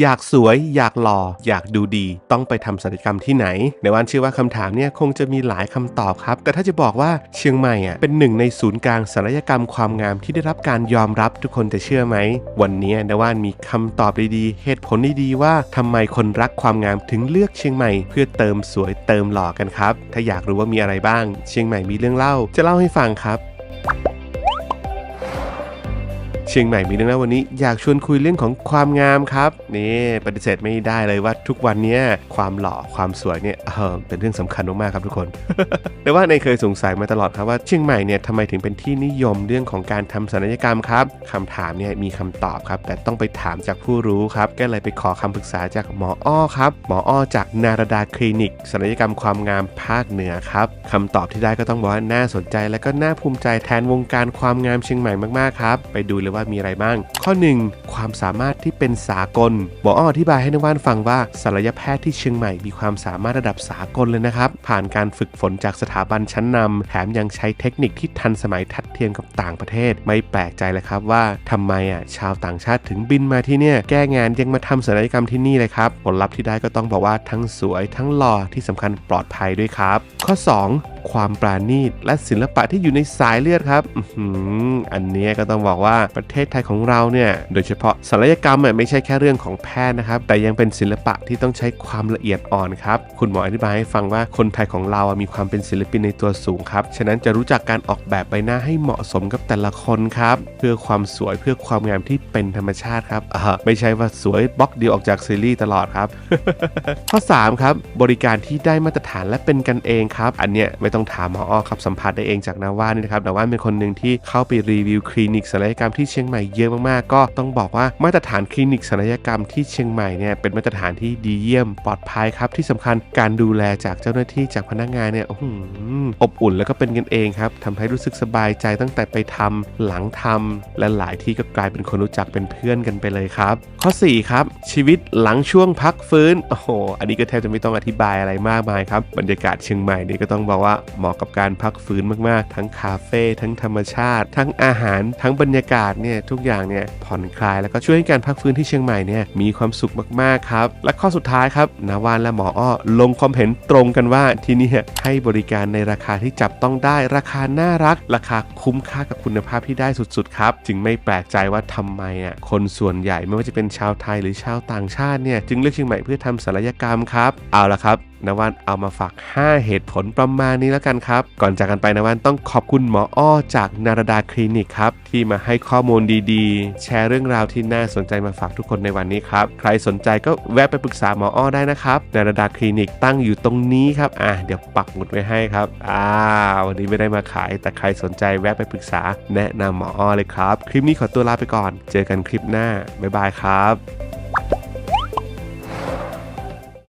อยากสวย อยากหล่อ อยากดูดี ต้องไปทำศัลยกรรมที่ไหน ในวันเชื่อว่าคำถามเนี่ยคงจะมีหลายคำตอบครับ แต่ถ้าจะบอกว่าเชียงใหม่อะเป็นหนึ่งในศูนย์กลางศัลยกรรมความงามที่ได้รับการยอมรับทุกคนจะเชื่อไหม วันนี้นว่านมีคำตอบดีๆ เหตุผลดีๆว่าทำไมคนรักความงามถึงเลือกเชียงใหม่ เพื่อเติมสวยเติมหล่อกันครับ ถ้าอยากรู้ว่ามีอะไรบ้าง เชียงใหม่มีเรื่องเล่า จะเล่าให้ฟังครับ เชียงใหม่มีเรื่องเล่าวันนี้อยากชวนคุยเรื่องของความงามครับนี่ปฏิเสธไม่ได้เลยว่าทุกวันนี้ความหล่อความสวยเนี่ยเออเป็นเรื่องสำคัญมากๆครับทุกคน แต่ว่าในเคยสงสัยมาตลอดครับว่าเชียงใหม่เนี่ยทำไมถึงเป็นที่นิยมเรื่องของการทำศัลยกรรมครับคำถามเนี่ยมีคำตอบครับ แต่ต้องไปถามจากผู้รู้ครับก็เลยไปขอคำปรึกษาจากหมออ้อครับหมออ้อจากนารดาคลินิกศัลยกรรมความงามภาคเหนือครับคำตอบที่ได้ก็ต้องบอกว่าน่าสนใจและก็น่าภูมิใจแทนวงการความงามเชียงใหม่มากๆครับไปดูเลยว่ามีอะไรบ้าง ข้อ 1 ความสามารถที่เป็นสากลหมออ้ออธิบายให้นักว่านฟังว่าศัลยแพทย์ที่เชียงใหม่มีความสามารถระดับสากลเลยนะครับ ผ่านการฝึกฝนจากสถาบันชั้นนำแถมยังใช้เทคนิคที่ทันสมัยทัดเทียมกับต่างประเทศ ไม่แปลกใจเลยครับว่าทำไมอะชาวต่างชาติถึงบินมาที่เนี่ยแก้งานยังมาทำศัลยกรรมที่นี่เลยครับผลลัพธ์ที่ได้ก็ต้องบอกว่าทั้งสวยทั้งหล่อที่สำคัญปลอดภัยด้วยครับ ข้อ 2 ความปราณีตและศิลปะที่อยู่ในสายเลือดครับอืมอันนี้ก็ต้องบอกว่าประเทศไทยของเราเนี่ยโดยเฉพาะศัลยกรรมอะไม่ใช่แค่เรื่องของแพทย์นะครับ แต่ยังเป็นศิลปะที่ต้องใช้ความละเอียดอ่อนครับ คุณหมออธิบายให้ฟังว่าคนไทยของเรามีความเป็นศิลปินในตัวสูงครับ ฉะนั้นจะรู้จักการออกแบบใบหน้าให้เหมาะสมกับแต่ละคนครับ เพื่อความสวยเพื่อความงามที่เป็นธรรมชาติครับอ่าไม่ใช่ว่าสวยบล็อกเดียวออกจากซีรีส์ตลอดครับ ข้อ 3 ครับ บริการที่ได้มาตรฐานและเป็นกันเองครับ อันเนี้ยไม่ต้องถามหมออ้อครับสัมผัสได้เองจากนาว่านี่นะครับนาว่าเป็นคนหนึ่งที่เข้าไปรีวิวคลินิกศัลยกรรมที่เชียงใหม่เยอะมากๆ ก็ต้องบอกว่ามาตรฐานคลินิกศัลยกรรมที่เชียงใหม่เนี่ยเป็นมาตรฐานที่ดีเยี่ยมปลอดภัยครับที่สำคัญการดูแลจากเจ้าหน้าที่จากพนักงานเนี่ยอบอุ่นแล้วก็เป็นกันเองครับทำให้รู้สึกสบายใจตั้งแต่ไปทำหลังทำและหลายที่ก็กลายเป็นคนรู้จักเป็นเพื่อนกันไปเลยครับ ข้อ 4 ครับ ชีวิตหลังช่วงพักฟื้นโอ้โหอันนี้ก็แทบจะไม่ต้องอธิบายอะไรมากมายครับบรรยากาศเชียงใหม่นี่ก็ต้องบอกว่าเหมาะกับการพักฟื้นมากๆ ทั้งคาเฟ่ทั้งธรรมชาติ ทั้งอาหาร ทั้งบรรยากาศเนี่ยทุกอย่างเนี่ยผ่อนคลายแล้วก็ช่วยให้การพักฟื้นที่เชียงใหม่เนี่ยมีความสุขมากๆครับ และข้อสุดท้ายครับนาวานและหมออ้อลงความเห็นตรงกันว่าที่นี่ให้บริการในราคาที่จับต้องได้ราคาน่ารัก ราคาคุ้มค่ากับคุณภาพที่ได้สุดๆครับจึงไม่แปลกใจว่าทำไมอะคนส่วนใหญ่ไม่ว่าจะเป็นชาวไทยหรือชาวต่างชาติเนี่ยจึงเลือกเชียงใหม่เพื่อทำศัลยกรรมครับเอาละครับ นวันเอามาฝาก 5 เหตุผลประมาณนี้แล้วกันครับ ก่อนจากกันไปนวันต้องขอบคุณหมออ้อจากนารดาคลินิกครับ ที่มาให้ข้อมูลดีๆ แชร์เรื่องราวที่น่าสนใจมาฝากทุกคนในวันนี้ครับ ใครสนใจก็แวะไปปรึกษาหมออ้อได้นะครับ นารดาคลินิกตั้งอยู่ตรงนี้ครับ อะเดี๋ยวปักหมุดไว้ให้ครับ อ่า วันนี้ไม่ได้มาขาย แต่ใครสนใจแวะไปปรึกษา แนะนำหมออ้อเลยครับ คลิปนี้ขอตัวลาไปก่อน เจอกันคลิปหน้าบ๊ายบายครับ